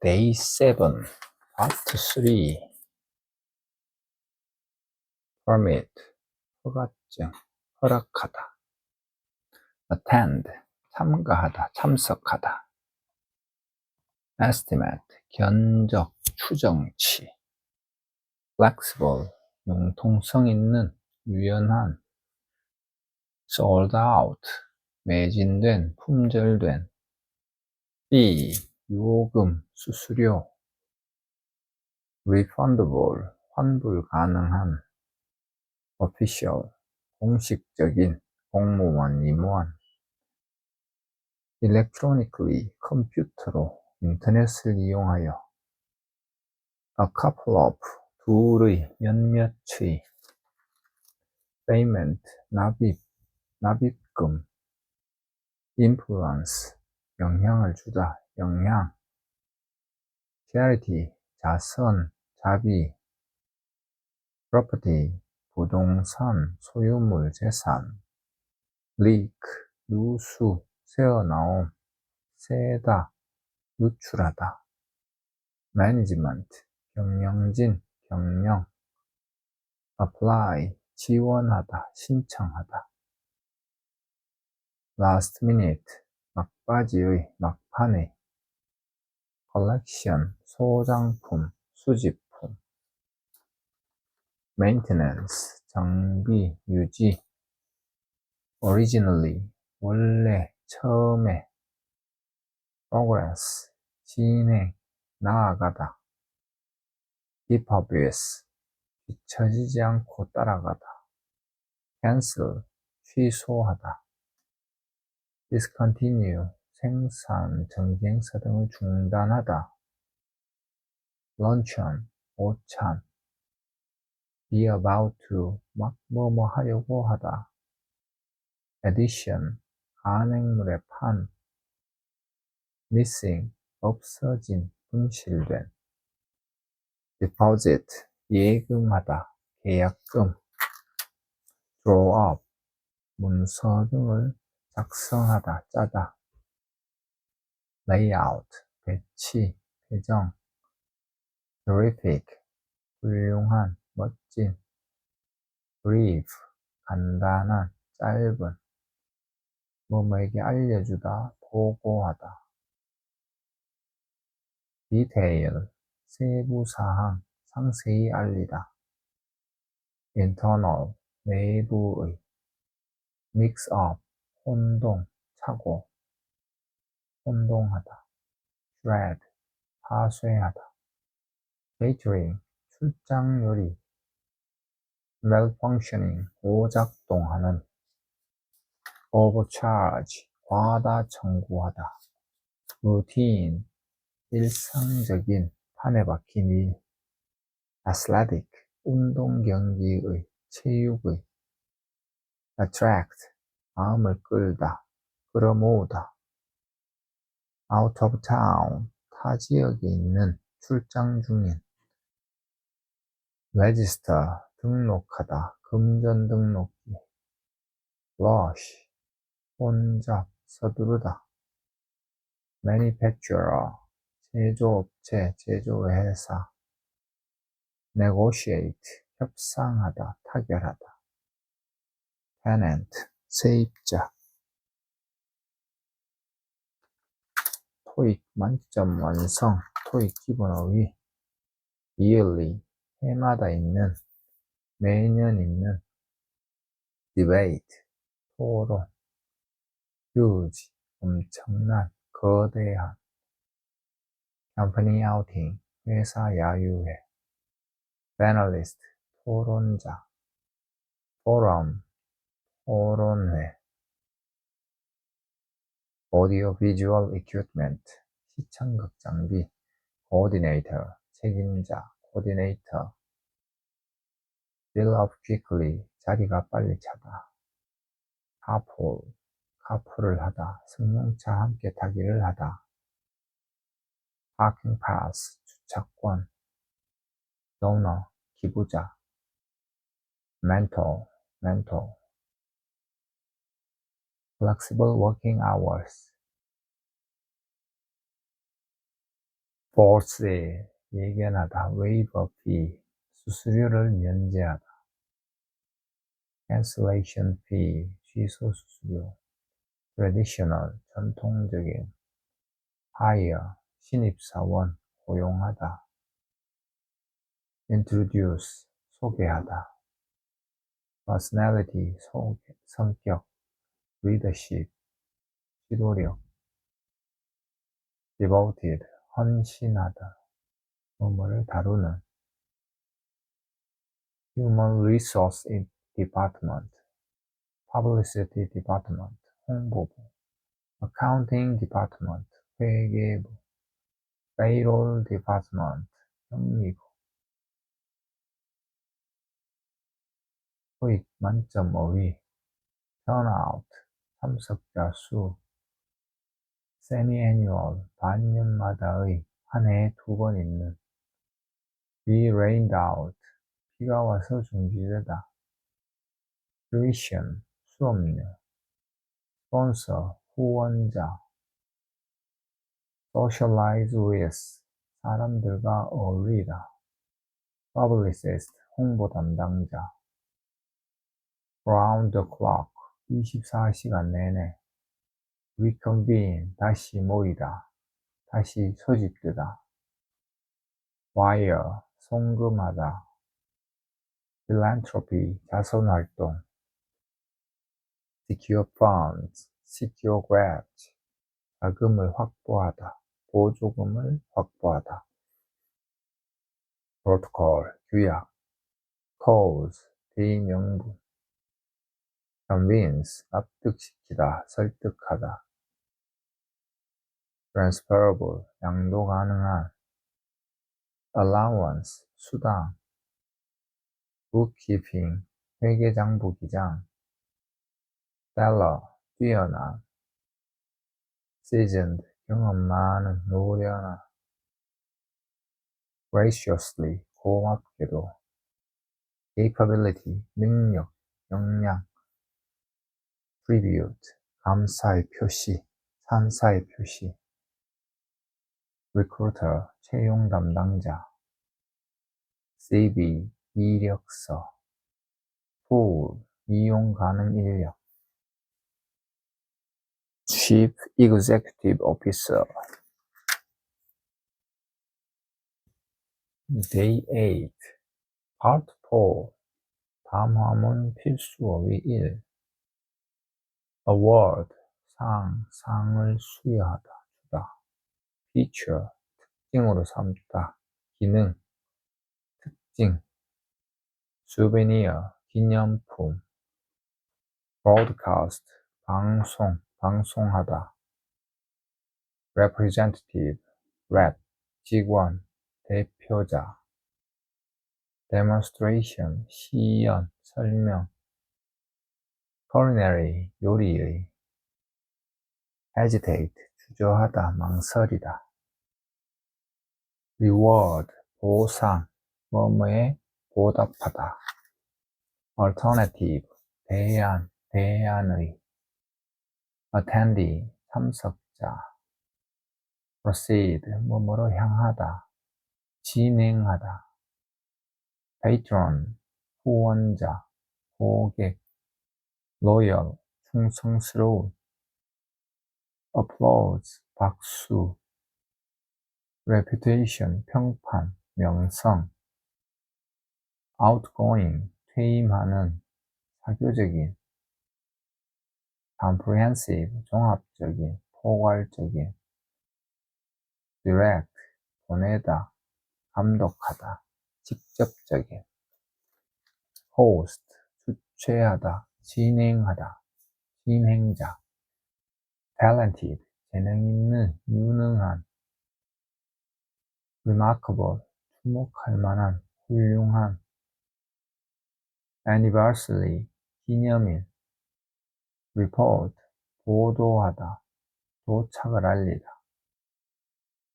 Day 7, Part 3 Permit, 허가증, 허락하다 Attend, 참가하다, 참석하다 Estimate, 견적, 추정치 Flexible, 융통성 있는, 유연한 Sold out, 매진된, 품절된 B, 요금, 수수료 refundable, 환불 가능한 official, 공식적인, 공무원, 임원 electronically, 컴퓨터로, 인터넷을 이용하여 a couple of, 둘의, 몇몇의 payment, 납입, 납입금 influence, 영향을 주다, 영향 charity, 자선, 자비 property, 부동산, 소유물, 재산 leak, 누수, 새어나옴, 세다, 누출하다 management, 경영진, 경영 apply, 지원하다, 신청하다 last minute, 막바지의, 막판의 collection, 소장품, 수집품 maintenance, 정비, 유지 originally, 원래, 처음에 progress, 진행, 나아가다 with, 뒤처지지 않고 따라가다 cancel, 취소하다 discontinue, 생산, 정기 행사 등을 중단하다. luncheon, 오찬 be about to, 막 뭐뭐 하려고 하다. addition, 간행물의 판 missing, 없어진, 분실된. deposit, 예금하다, 계약금 draw up, 문서 등을 작성하다, 짜다 layout, 배치, 배정 terrific, 훌륭한, 멋진 brief, 간단한, 짧은. 뭐뭐에게 알려주다, 보고하다. detail, 세부사항, 상세히 알리다. internal, 내부의. mix up, 혼동, 착오 혼동하다 shred, 파쇄하다 catering, 출장 요리 malfunctioning, 오작동하는 overcharge, 과다 청구하다 routine, 일상적인, 판에 박힌 일 athletic, 운동 경기의, 체육의 attract, 마음을 끌다, 끌어모으다 out of town, 타 지역에 있는, 출장 중인 register, 등록하다, 금전 등록기 rush, 혼잡, 서두르다 manufacturer, 제조업체, 제조회사 negotiate, 협상하다, 타결하다 tenant, 세입자 토익 만점 완성, 토익 기본어휘 yearly, 해마다 있는, 매년 있는 debate, 토론 huge, 엄청난, 거대한 company outing, 회사 야유회 panelist, 토론자 forum, 토론회 audio visual equipment, 시청극 장비 coordinator, 책임자 coordinator fill up quickly, 자리가 빨리 차다 carpool, 카풀을 하다, 승용차 함께 타기를 하다 parking pass, 주차권 donor, 기부자 mentor, mentor flexible working hours false, 예견하다, waive a fee, 수수료를 면제하다. cancellation fee, 취소 수수료. traditional, 전통적인. hire, 신입사원, 고용하다. introduce, 소개하다. personality, 소개, 성격. leadership, 지도력. devoted, 헌신하다. 뭐뭐를 다루는. human resource department, publicity department, 홍보부. accounting department, 회계부. payroll department, 영리부. 토익 만점 5위, turnout, 참석자 수, semi-annual, 반년마다의 한 해에 두 번 있는, be rained out, 비가 와서 중지되다, tuition, 수업료, sponsor, 후원자, socialize with, 사람들과 어울리다, publicist, 홍보 담당자, round the clock, 24시간 내내, reconvene, 다시 모이다, 다시 소집되다, wire, 송금하다, philanthropy, 자선활동, secure funds, secure grant, 자금을 확보하다, 보조금을 확보하다, protocol, 규약, cause, 대의명분, convince, 납득시키다, 설득하다, transferable, 양도 가능한, allowance, 수당, bookkeeping, 회계장부기장, stellar, 뛰어난, seasoned, 경험 많은, 노련한, graciously, 고맙게도, capability, 능력, 역량, tribute, 감사의 표시, 산사의 표시, recruiter, 채용 담당자, CV, 이력서, pool, 이용 가능 인력, chief executive officer, day 8, part 4, 담화문 필수어휘 1, award, 상, 상을 수여하다, 주다, feature, 특징으로 삼다, 기능, 특징, souvenir, 기념품, broadcast, 방송, 방송하다, representative, rep, 직원, 대표자, demonstration, 시연, 설명, culinary, 요리의, agitate, 주저하다, 망설이다, reward, 보상, 뭐뭐에 보답하다, alternative, 대안, 대안의, attendee, 참석자, proceed, 뭐뭐로 향하다, 진행하다, patron, 후원자, 고객, loyal, 충성스러운, applause, 박수, reputation, 평판, 명성, outgoing, 퇴임하는, 사교적인, comprehensive, 종합적인, 포괄적인, direct, 보내다, 감독하다, 직접적인, host, 주최하다, 진행하다, 진행자, talented, 재능 있는, 유능한, remarkable, 주목할 만한, 훌륭한, anniversary, 기념일, report, 보도하다, 도착을 알리다,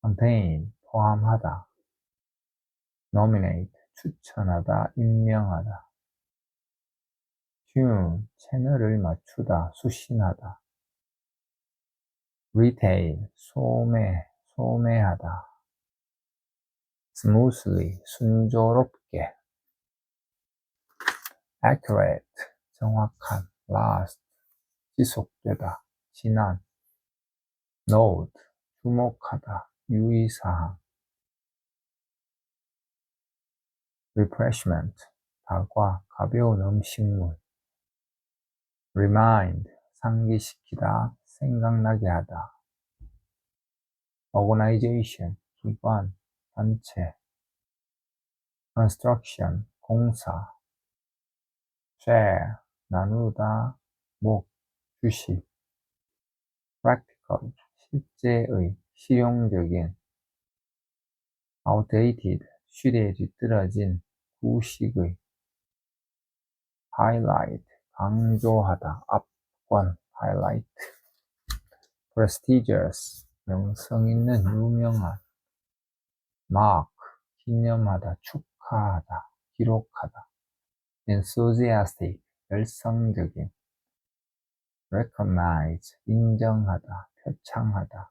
campaign, 포함하다, nominate, 추천하다, 임명하다, tune, 채널을 맞추다, 수신하다, retail, 소매, 소매하다, smoothly, 순조롭게. Accurate, 정확한. Last, 지속되다, 지난. Note, 주목하다, 유의사항. Refreshment, 다과, 가벼운 음식물 remind, 상기시키다, 생각나게 하다 organization, 기관, 단체 construction, 공사 share, 나누다, 목, 주식 practical, 실제의, 실용적인 outdated, 시대에 뒤떨어진, 구식의 highlight, 강조하다, 압권, highlight prestigious, 명성 있는, 유명한 mark, 기념하다, 축하하다, 기록하다 enthusiastic, 열성적인 recognize, 인정하다, 표창하다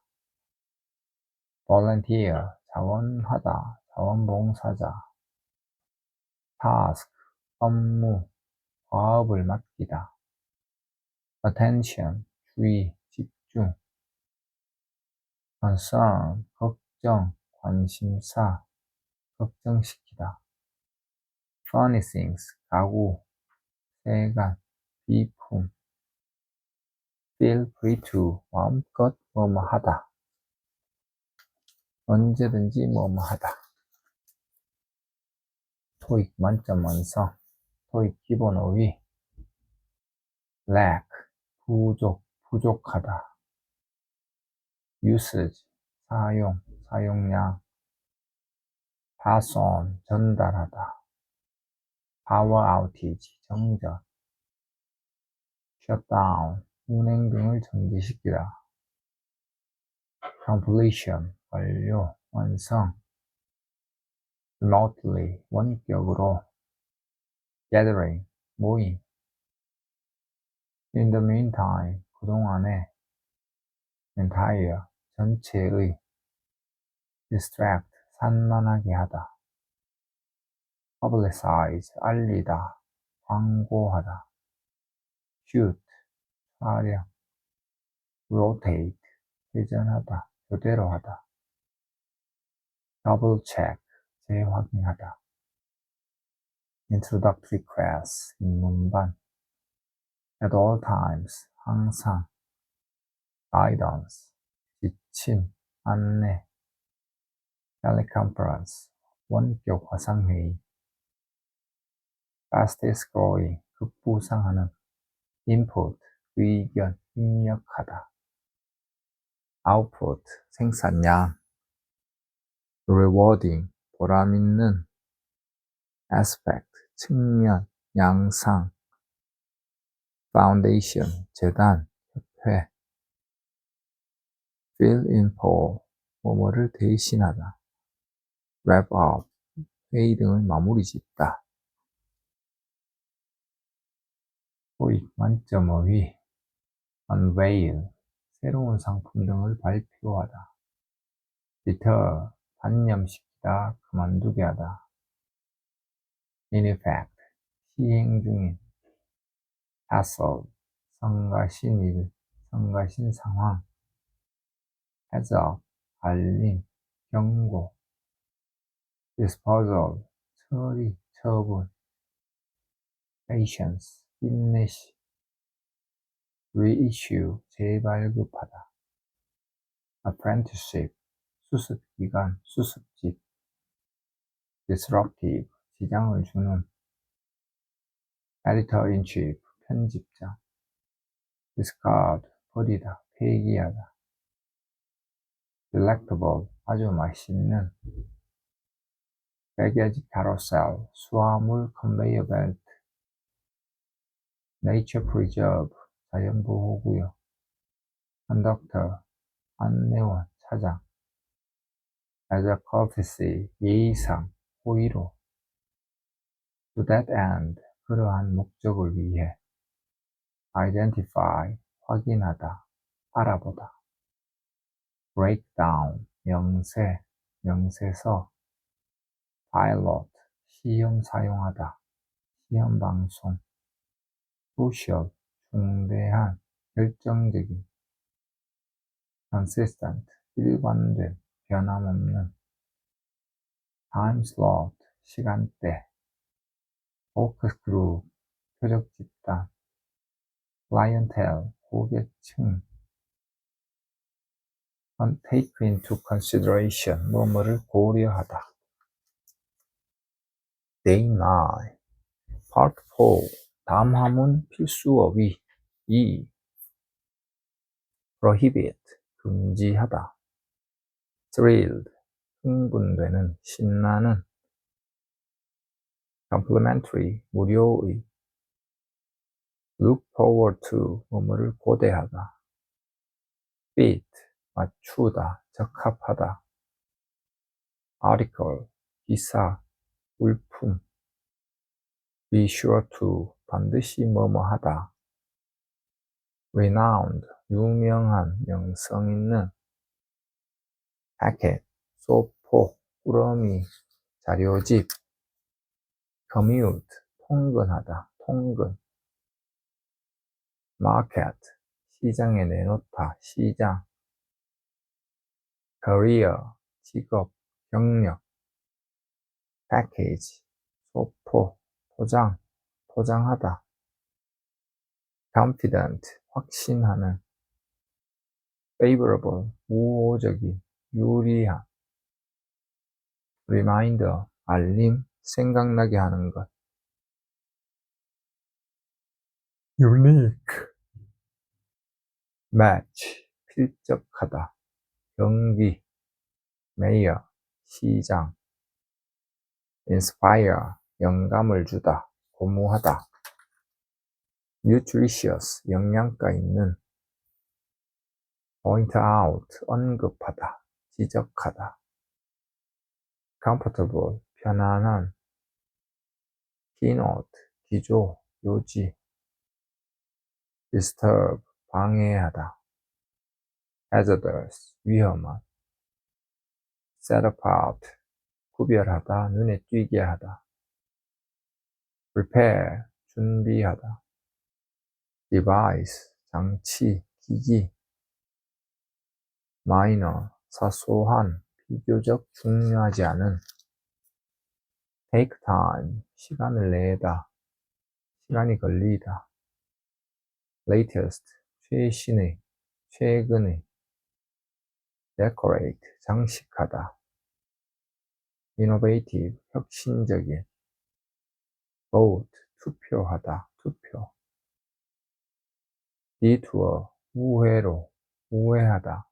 volunteer, 자원하다, 자원봉사자 task, 업무, 과업을 맡기다. Attention, 주의, 집중. Concern, 걱정, 관심사, 걱정시키다. Furnishings, 가구, 세간, 비품. Feel free to, 마음껏 뭐뭐 하다. 언제든지 뭐뭐 하다. 토익 만점 완성 토익 기본 5위 lack, 부족, 부족하다 usage, 사용, 사용량 pass on, 전달하다 power outage, 정전 shutdown, 운행 등을 정지시키다 completion, 완료, 완성 remotely, 원격으로 gathering, 모임 in the meantime, 그동안에 entire, 전체의 distract, 산만하게 하다 publicize, 알리다, 광고하다 shoot, 촬영 rotate, 회전하다, 교대로 하다 double check, 재확인하다 introductory class, 입문반 at all times, 항상 guidance, 지침, 안내 teleconference, 원격 화상회의 fastest growing, 급부상하는 input, 의견, 입력하다 output, 생산량 rewarding, 보람있는 aspect, 측면, 양상 foundation, 재단, 협회 fill in for, 뭐뭐를 대신하다 wrap up, 회의 등을 마무리 짓다. 토익 만점 5위 unveil, 새로운 상품 등을 발표하다. deter, 단념시키다, 그만두게 하다 in effect, 시행 중인 hassle, 성가신 일, 성가신 상황 up, 알림, 경고 disposal, 처리, 처분 patience, 인내시 reissue, 재발급하다 apprenticeship, 수습기간, 수습집 disruptive, 지장을 주는 editor-in-chief, 편집장 discard, 버리다, 폐기하다 delectable, 아주 맛있는 baggage carousel, 수화물 컨베이어 벨트 nature preserve, 자연보호구역 conductor, 안내원, 차장 a courtesy, 예의상, 호의로 to that end, 그러한 목적을 위해 identify, 확인하다, 알아보다 break down, 명세, 명세서 pilot, 시험 사용하다, 시험 방송, crucial, 중대한, 결정적인, consistent, 일관된, 변함없는, time slot, 시간대, focus group, 표적 집단, clientele, 고객층, take into consideration, 뭐뭐를 고려하다. Day 9 Part 4 담화문 필수어휘 2 Prohibit 금지하다 Thrilled 흥분되는 신나는 Complimentary 무료의 Look forward to 뭐뭐를 고대하다 Fit 맞추다 적합하다 Article 기사 물품 be sure to 반드시 뭐뭐 하다 renowned 유명한 명성 있는 packet 소포 꾸러미 자료집 commute 통근하다 통근 market 시장에 내놓다 시장 career 직업 경력 package 소포 포장 포장하다 confident 확신하는 favorable 우호적인 유리한 reminder 알림 생각나게 하는 것 unique match 필적하다 경기 mayor 시장 inspire, 영감을 주다, 고무하다. nutritious, 영양가 있는. point out, 언급하다, 지적하다. comfortable, 편안한. keynote, 기조, 요지. disturb, 방해하다. hazardous, 위험한. set apart, 구별하다, 눈에 띄게 하다. prepare, 준비하다. device, 장치, 기기. minor, 사소한, 비교적 중요하지 않은. Take time, 시간을 내다, 시간이 걸리다. latest, 최신의, 최근의. decorate, 장식하다. innovative, 혁신적인 vote, 투표하다, 투표 detour, 우회로, 우회하다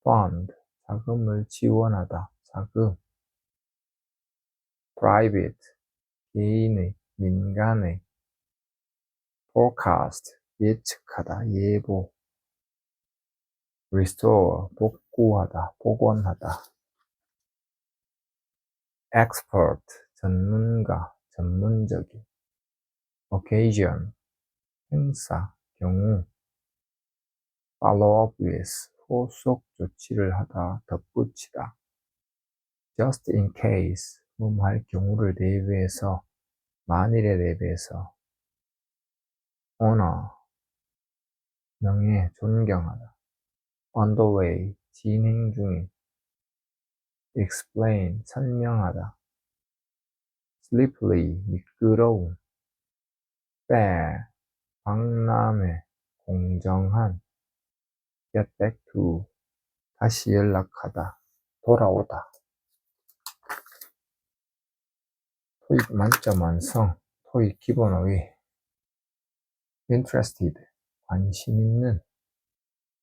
fund, 자금을 지원하다, 자금 private, 개인의, 민간의 forecast, 예측하다, 예보 restore, 복구하다, 복원하다 expert, 전문가, 전문적인 occasion, 행사, 경우 follow up with, 후속 조치를 하다, 덧붙이다 just in case, 무 할 경우를 대비해서, 만일에 대비해서 honor, 명예, 존경하다 on the way, 진행 중인 explain, 설명하다. slippery, 미끄러운. fair, 박람회, 공정한. get back to, 다시 연락하다, 돌아오다. 토익 만점 완성, 토익 기본어휘. interested, 관심 있는.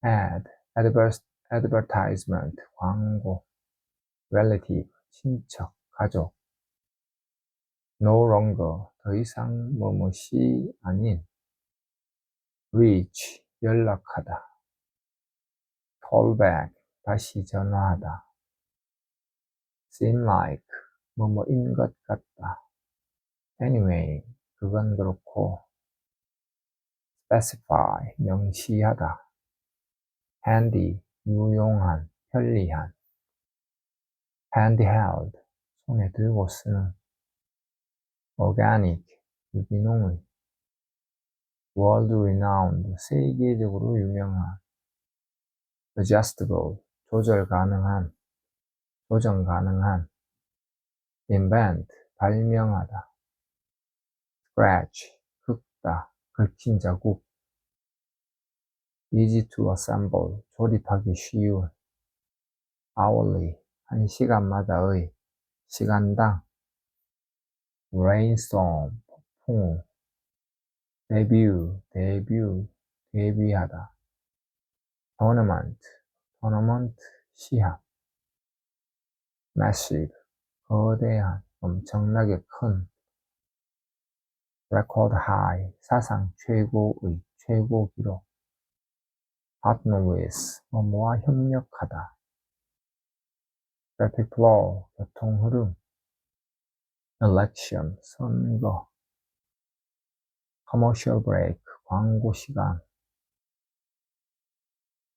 ad, advertisement, 광고. relative, 친척, 가족. no longer, 더 이상 뭐뭐시 아닌. reach, 연락하다. call back, 다시 전화하다. seem like, 뭐뭐인 것 같다. anyway, 그건 그렇고. specify, 명시하다. handy, 유용한, 편리한. handheld, 손에 들고 쓰는 organic, 유기농의 world renowned, 세계적으로 유명한 adjustable, 조절 가능한, 조정 가능한 invent, 발명하다 scratch, 긁다, 긁힌 자국 easy to assemble, 조립하기 쉬운 hourly, 한 시간마다의 시간당 rainstorm, 폭풍 debut, 데뷔, 데뷔하다 tournament, tournament, 시합 massive, 거대한, 엄청나게 큰 record high, 사상 최고의, 최고 기록 partner with, 뭐뭐와 협력하다 traffic flow, 교통 흐름 election, 선거 commercial break, 광고 시간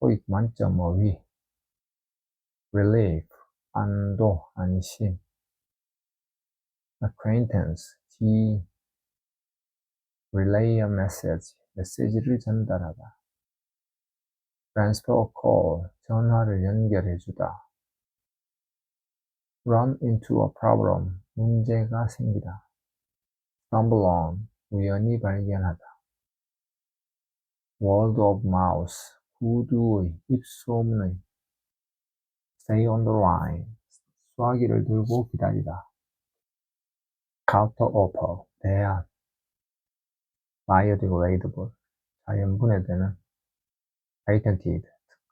토익 만점 5위 relief, 안도, 안심 acquaintance, 지인 relay a message, 메시지를 전달하다 transfer a call, 전화를 연결해 주다 run into a problem, 문제가 생기다 stumble on, 우연히 발견하다 word of mouth, 구두의, 입소문의 stay on the line, 수화기를 들고 기다리다 counter offer, 대안 biodegradable, 자연 분해되는 patented,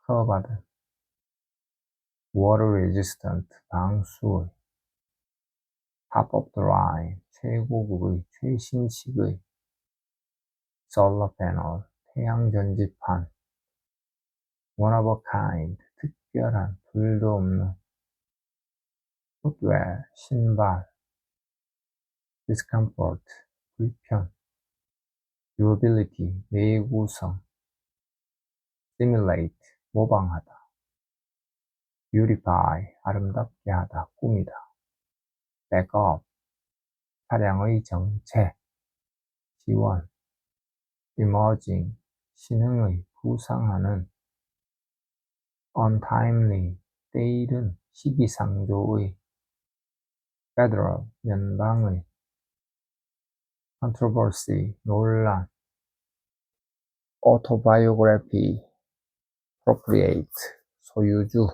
특허받은 water resistant, 방수의 the line, 최고급의, 최신식의 solar panel, 태양 전지판 one of a kind, 특별한, 둘도 없는 footwear, 신발 discomfort, 불편 durability, 내구성 simulate, 모방하다 beautify, 아름답게 하다, 꾸미다 backup, 차량의 정체 지원 emerging, 신흥의, 부상하는 untimely, 때이른, 시기상조의 federal, 연방의 controversy, 논란 autobiography, appropriate, 소유주